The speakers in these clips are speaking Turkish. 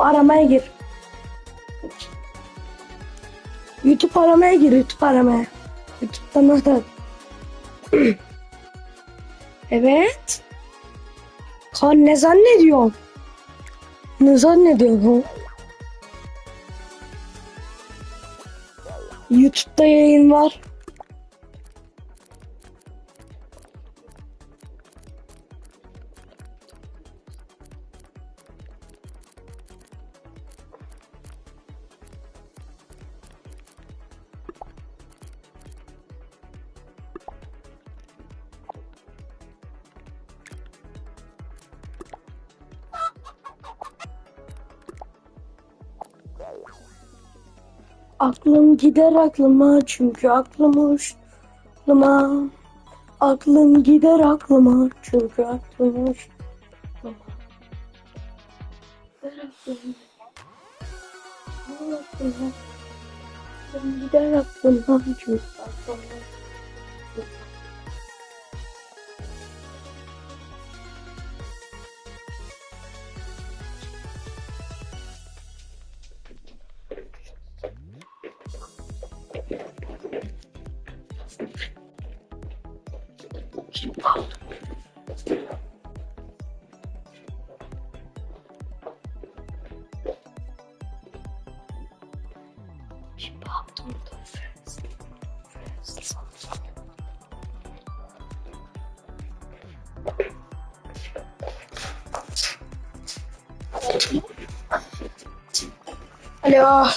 YouTube aramaya gir. YouTube aramaya gir. YouTube aramaya. YouTube'da nerede? evet. Kan ne zannediyorsun? Ne zannediyorsun? YouTube'da yayın var. Aklım gider aklıma çünkü aklım uç aklıma. Aklım gider aklıma çünkü aklım uç aklıma. Gider aklıma. Aklım gider aklıma çünkü aklım uç aklıma. Alo.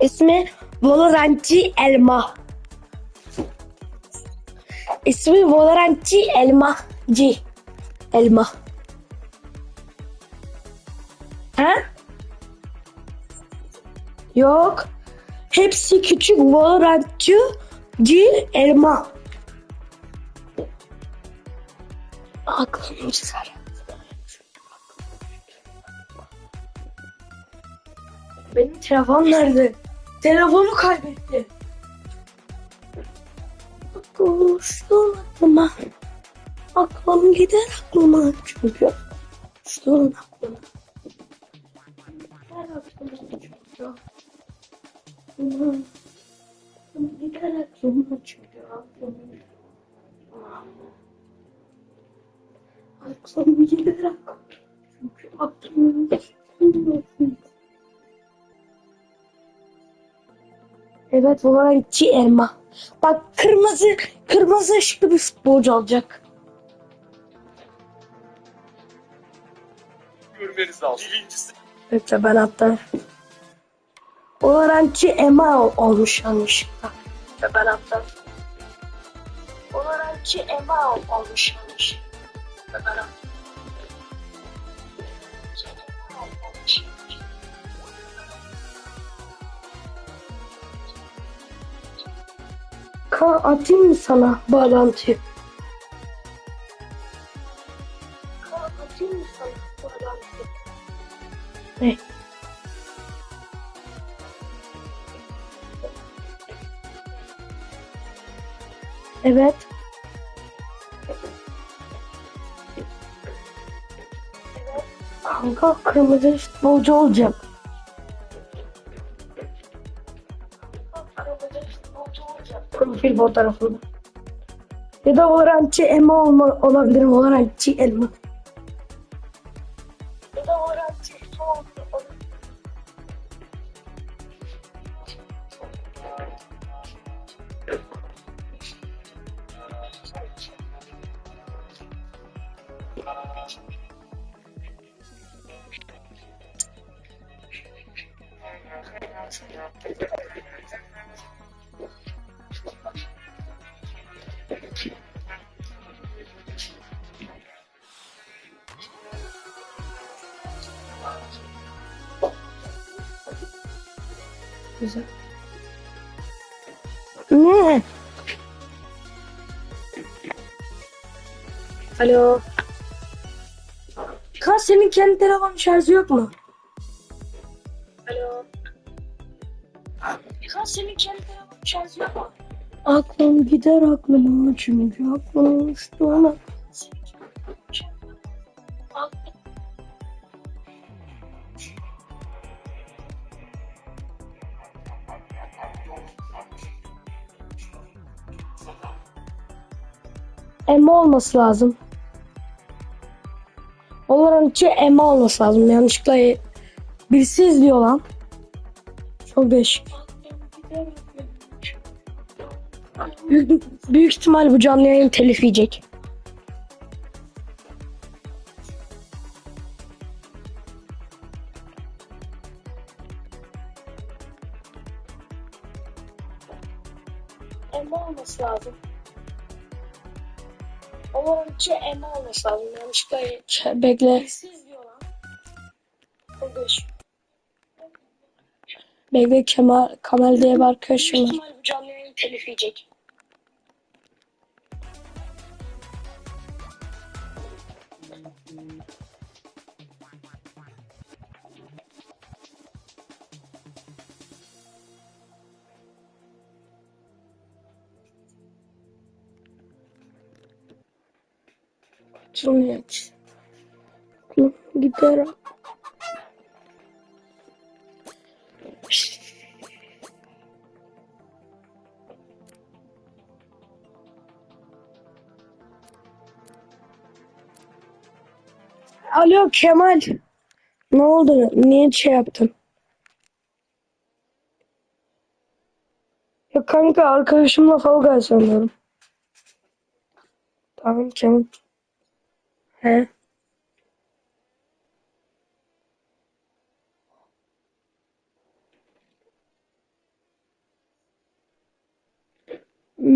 İsmi Valorantçı Elma. İsmi Valorantçı Elmacı. Elma. Ha? Yok. Hepsi küçük Valorantçı C Elma. Aklım çıkar. Benim telefon nerede? Telefonu kaybetti. Koştu aklıma. Aklım gider aklıma çünkü. Koştu aklıma. Gider aklıma çünkü. Aklım gider aklıma çünkü aklım. Aklım gider aklıma çünkü aklım. Evet Valorantçı elma. Bak kırmızı kırmızı ışıklı bir futbolcu olacak. görmeniz lazım. Birincisi Bekle ben hatta. Valorantçı Emma ol- olmuş yanlışlıkla. Ben hatta. Valorantçı Emma ol- olmuş yanlışlıkla. Ben yanlışlıkla. Ka atayım mı sana bağlantıyı? Ka atayım mı sana bağlantıyı? Ne? Evet. Kanka kırmızı futbolcu olacak. Profil fotoğrafında. Ya da Orançı Emma olma, olabilir. Orançı Elma. Ya da Orançı Elma olabilir. Güzel. Ne? Alo. Kan senin kendi telefonun şarjı yok mu? Ha senin kendine bak şans. Aklım gider aklıma çünkü aklım uçtu ona. Emma olması lazım. Onların için Emma olması lazım. Yanlışlıkla birisi izliyor lan. Çok değişik. Büyük, büyük ihtimal bu canlı yayın telif yiyecek. Emma olması lazım. Valorantçı Emma olması lazım. Yanlışlıkla bekle. Çok değişik. Bekle Kemal, Kamal diye bir arkadaşım var. Canlı yayın telif yiyecek. Cumhuriyet. Gider. Alo Kemal. Ne oldu? Niye şey yaptın? Ya kanka arkadaşımla Fall Guys. Tamam Kemal. He.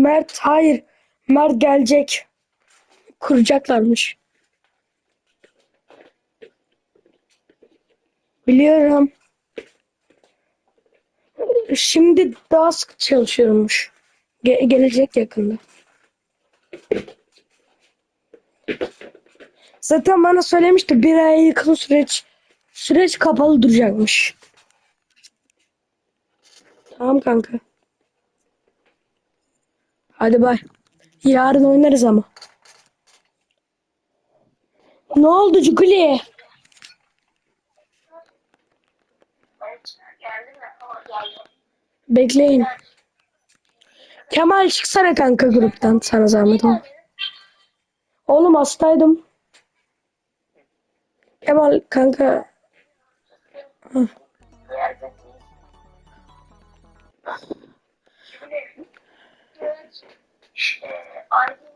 Mert hayır. Mert gelecek. Kuracaklarmış. Biliyorum. Şimdi daha sık çalışıyormuş. Ge- gelecek yakında. Zaten bana söylemişti bir aya yakın süreç süreç kapalı duracakmış. Tamam kanka. Hadi bay. Yarın oynarız ama. Ne oldu Cukuli? Bekleyin. Kemal çıksana kanka gruptan sana zahmet ol. Oğlum hastaydım. Kemal kanka. Hı. I.